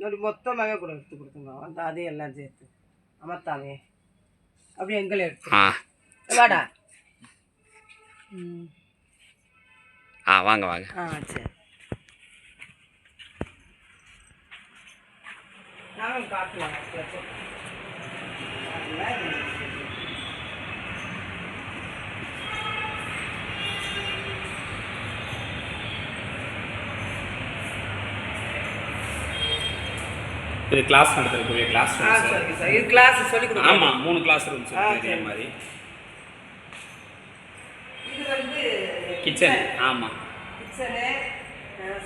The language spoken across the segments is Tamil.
ஒரு மொத்தமாகவே கூட எடுத்து கொடுத்துங்க. அந்த அதையும் எல்லாம் சேர்த்து. அமர்த்தாமே அப்படியே எங்களை எடுத்து ஆ. வாடா. ம். ஆ வாங்க வாங்க. ஆ சரி. நாங்களும் காட்டலாம் இது கிளாஸ் நடத்தக்கூடிய கிளாஸ் ஆ சரிங்க சார். இது கிளாஸ் சொல்லி கொடுங்க ஆமாம் மூணு கிளாஸ் ரூம்ஸ் ஆ, இதே சரி. மாதிரி. இது வந்து கிச்சன் ஆமாம் கிச்சனு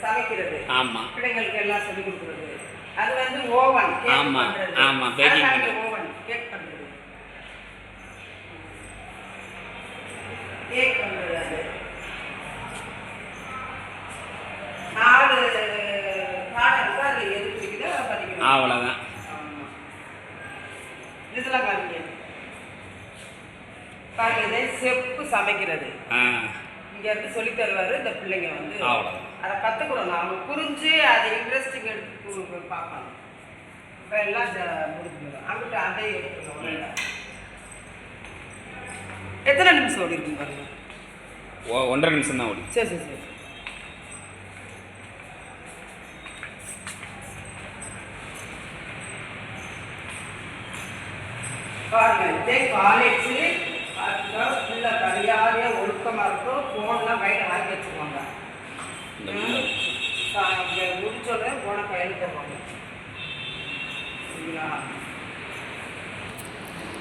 சமைக்கிறது. ஆமாம் பிள்ளைங்களுக்கு எல்லாம் சொல்லி கொடுக்குறது. அது வந்து ஓவன். ஆமா, ஆமா, baking பண்றது. அவ்வளோதான். இதெல்லாம் காமிங்க பாருங்க இதே செப்பு சமைக்கிறது. இங்க இருந்து சொல்லி தருவாரு இந்த பிள்ளைங்க வந்து. அவ்வளவுதான். அதை கற்றுக்கணும் அவங்க புரிஞ்சு அதை இன்ட்ரெஸ்டிங் எடுத்து பார்க்கணும். இப்போ எல்லாம் முடிஞ்சிடும் அங்கிட்ட அதை எடுத்துக்கணும். எத்தனை நிமிஷம் ஓடி இருக்குங்க பாருங்க ஒன்றரை நிமிஷம் தான் ஓடி சரி சரி சரி. பாருங்க இதே காலேஜ் ஃபுல்லாக கரியாலே ஒழுக்கமாக இருக்கும் ஃபோன்லாம் கையில் வாங்கி வச்சுக்குவாங்க இந்த உள்ள முடிச்சோடனே போன கையில் தருவாங்க சரிங்களா